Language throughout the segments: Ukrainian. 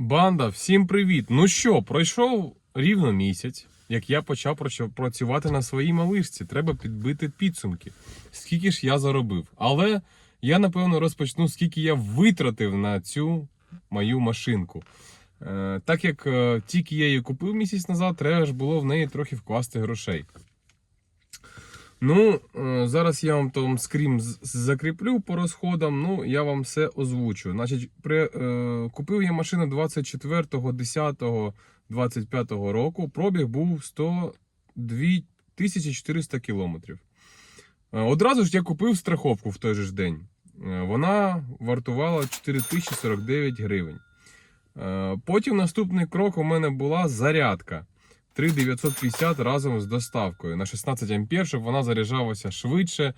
Банда, всім привіт! Ну що, пройшов рівно місяць, як я почав працювати на своїй малишці. Треба підбити підсумки. Скільки ж я заробив. Але я напевно розпочну, скільки я витратив на цю мою машинку. Е, так як е, тільки я її купив місяць назад, треба ж було в неї трохи вкласти грошей. Ну, е, зараз я вам там скрім закріплю по розходам. Ну, я вам все озвучу. Значить, при, е, купив я машину 24.10.25 року. Пробіг був 102 400 кілометрів. Е, одразу ж я купив страховку в той же ж день. Е, вона вартувала 4049 гривень. Потім наступний крок у мене була зарядка. 3950 разом з доставкою на 16 ампер, щоб вона заряджалася швидше е,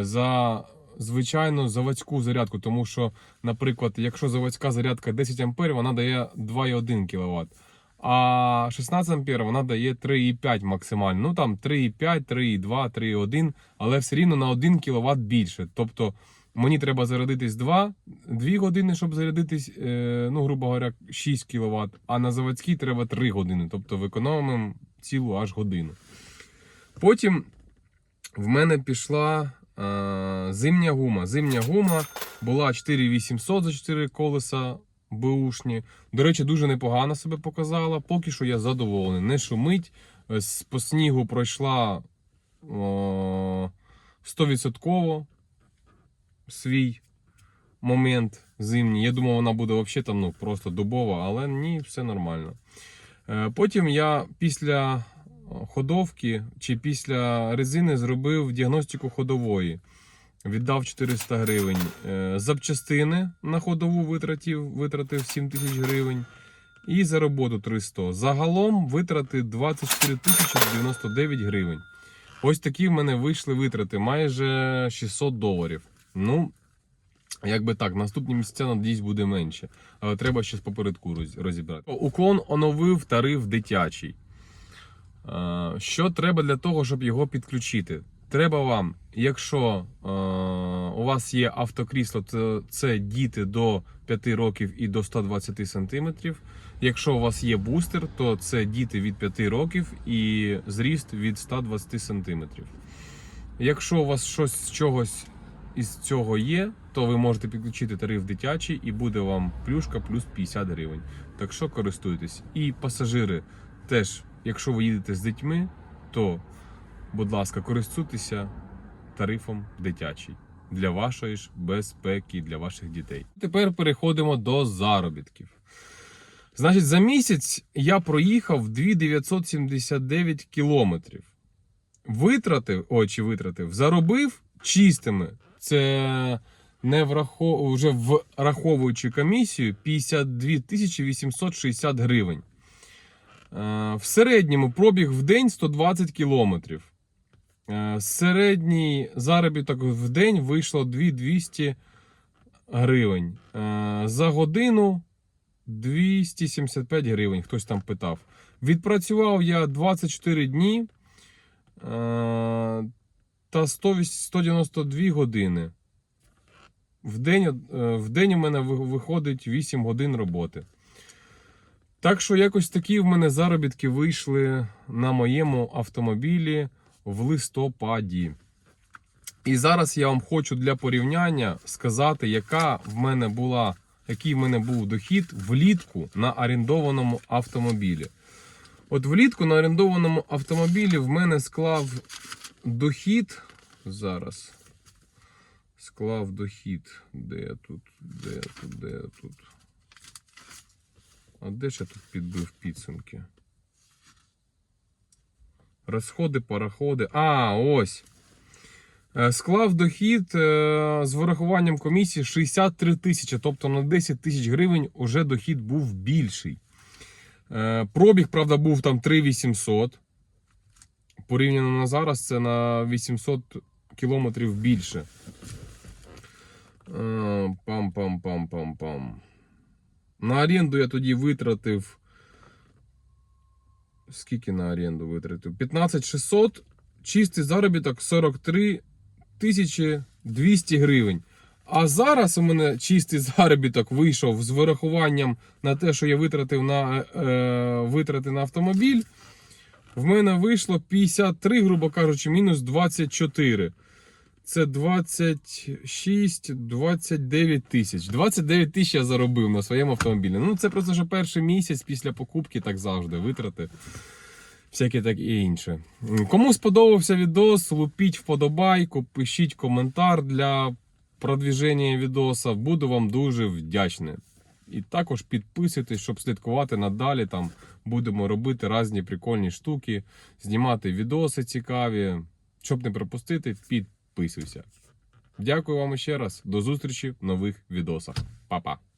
за звичайну заводську зарядку. Тому що, наприклад, якщо заводська зарядка 10 ампер, вона дає 2,1 кВт. А 16 ампер вона дає 3,5 максимально. Ну там 3,5, 3,2, 3,1, але все рівно на 1 кВт більше. Тобто мені треба зарядитись 2, 2 години, щоб зарядитись, е, ну, грубо говоря, 6 кВт, а на заводській треба 3 години. Тобто викономимо цілу аж годину. Потім в мене пішла е, зимня гума. Зимня гума була 4800 за 4 колеса бушні. До речі, дуже непогано себе показала. Поки що я задоволений. Не шумить. Е, По снігу пройшла 100% свій момент зимній. Я думав, вона буде взагалі там ну, просто дубова, але ні, все нормально. Е, Потім я після ходовки чи після резини зробив діагностику ходової. Віддав 400 гривень. Е, Запчастини на ходову витратив, витратив 7 тисяч гривень. І за роботу 300. Загалом витрати 24 тисячі 99 гривень. Ось такі в мене вийшли витрати, майже 600 доларів. Ну, якби так, наступні місяця, надіюсь, буде менше. Але треба ще попередку роз- розібрати. Уклон оновив тариф дитячий. Що треба для того, щоб його підключити? Треба вам, якщо е, у вас є автокрісло, то це діти до 5 років і до 120 сантиметрів. Якщо у вас є бустер, то це діти від 5 років і зріст від 120 сантиметрів. Якщо у вас щось з чогось із цього є, то ви можете підключити тариф дитячий і буде вам плюшка плюс 50 гривень. Так що користуйтесь. І пасажири теж, якщо ви їдете з дітьми, то, будь ласка, користуйтеся тарифом дитячий для вашої ж безпеки, для ваших дітей. Тепер переходимо до заробітків. Значить, за місяць я проїхав 2979 кілометрів. Витратив, ой, чи витратив, заробив чистими. Це не врахов... вже враховуючи комісію 52 860 гривень. Е, В середньому пробіг в день 120 кілометрів. Е, Середній заробіток в день вийшло 2200 гривень. Е, За годину 275 гривень, хтось там питав. Відпрацював я 24 дні та 100 192 години. В день, е, в день у мене виходить 8 годин роботи. Так що якось такі в мене заробітки вийшли на моєму автомобілі в листопаді. І зараз я вам хочу для порівняння сказати, яка в мене була, який в мене був дохід влітку на орендованому автомобілі. От влітку на орендованому автомобілі в мене склав дохід. Зараз. Склав дохід. Де я тут? Де я тут? Де я тут? А де ж я тут підбив підсумки? Розходи, параходи. А, ось. Е, Склав дохід е, з вирахуванням комісії 63 тисячі, тобто на 10 тисяч гривень уже дохід був більший. Е, Пробіг, правда, був там 3800. Порівняно на зараз це на 800 кілометрів більше. Е, Пам-пам-пам-пам-пам. На оренду я тоді витратив. Скільки на оренду витратив? 15600, чистий заробіток 43 200 гривень. А зараз у мене чистий заробіток вийшов з вирахуванням на те, що я витратив на е, витрати на автомобіль. В мене вийшло 53, грубо кажучи, мінус 24. Це 26, 29 тисяч. 29 тисяч я заробив на своєму автомобілі. Ну, це просто що перший місяць після покупки, так завжди, витрати. Всяке так і інше. Кому сподобався відос, лупіть вподобайку, пишіть коментар для продвіження відоса. Буду вам дуже вдячний. І також підписуйтесь, щоб слідкувати надалі. Там будемо робити різні прикольні штуки, знімати відоси цікаві. Щоб не пропустити, підписуйся. Дякую вам ще раз. До зустрічі в нових відосах. Па-па.